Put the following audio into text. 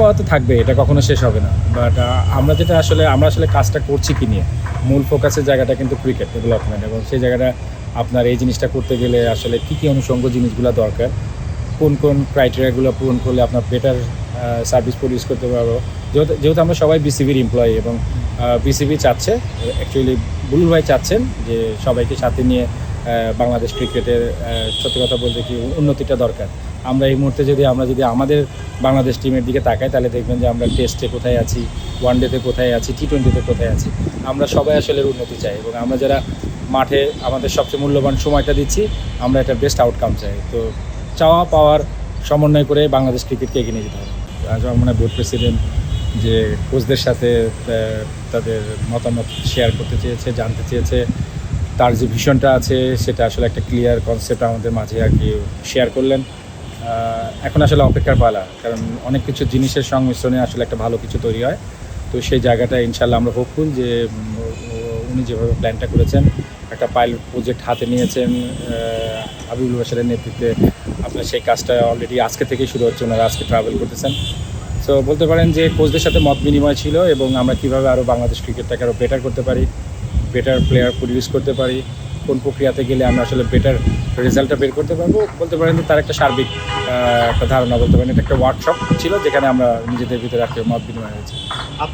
পাওয়া তো থাকবে, এটা কখনো শেষ হবে না। বাট আমরা যেটা আসলে, আমরা আসলে কাজটা করছি কি নিয়ে? মূল ফোকাসের জায়গাটা কিন্তু ক্রিকেট ডেভেলপমেন্ট এবং সেই জায়গাটা আপনার এই জিনিসটা করতে গেলে আসলে কী কী অনুষঙ্গ জিনিসগুলো দরকার, কোন কোন ক্রাইটেরিয়াগুলো পূরণ করলে আপনার বেটার সার্ভিস প্রডিউস করতে পারব। যেহেতু যেহেতু আমরা সবাই বিসিবির এমপ্লয়ি এবং বিসিবি চাচ্ছে অ্যাকচুয়ালি বুলুল ভাই চাচ্ছেন যে সবাইকে সাথে নিয়ে বাংলাদেশ ক্রিকেটের সত্যি কথা বলতে কি উন্নতিটা দরকার। আমরা এই মুহূর্তে যদি, আমরা যদি আমাদের বাংলাদেশ টিমের দিকে তাকাই, তাহলে দেখবেন যে আমরা টেস্টে কোথায় আছি ওয়ান ডেতে কোথায় আছি টি টোয়েন্টিতে কোথায় আছি, আমরা সবাই আসলে উন্নতি চাই এবং আমরা যারা মাঠে আমাদের সবচেয়ে মূল্যবান সময়টা দিচ্ছি, আমরা একটা বেস্ট আউটকাম চাই। তো চাওয়া পাওয়ার সমন্বয় করে বাংলাদেশ ক্রিকেটকে এগিয়ে নিয়ে যেতে হবে। আজ আমার বোর্ড প্রেসিডেন্ট যে কোচদের সাথে তাদের মতামত শেয়ার করতে চেয়েছে, জানতে চেয়েছে তার যে ভিশনটা আছে, সেটা আসলে একটা ক্লিয়ার কনসেপ্ট আমাদের মাঝে আর কি শেয়ার করলেন। এখন আসলে অপেক্ষার পালা, কারণ অনেক কিছু জিনিসের সংমিশ্রণে আসলে একটা ভালো কিছু তৈরি হয়। তো সেই জায়গাটা ইনশাল্লাহ আমরা হোপফুল যে উনি যেভাবে প্ল্যানটা করেছেন, একটা পাইলট প্রজেক্ট হাতে নিয়েছেন হাবিবুল বাসারের নেতৃত্বে। আপনার সেই কাজটা অলরেডি আজকে থেকেই শুরু হচ্ছে, ওনারা আজকে ট্রাভেল করতেছেন। সো বলতে পারেন যে কোচদের সাথে মত বিনিময় ছিল এবং আমরা কীভাবে আরও বাংলাদেশ ক্রিকেটটাকে আরও বেটার করতে পারি। বেটার প্লেয়ার প্রডিউস করতে পারি, কোন প্রক্রিয়াতে গেলে আমরা আসলে বেটার রেজাল্টটা বের করতে পারব, বলতে পারেন তার একটা সার্বিক একটা ধারণা, বলতে পারেন এটা একটা ওয়ার্কশপ ছিল যেখানে আমরা নিজেদের ভিতরে একটা মত বিনিময় হয়েছে।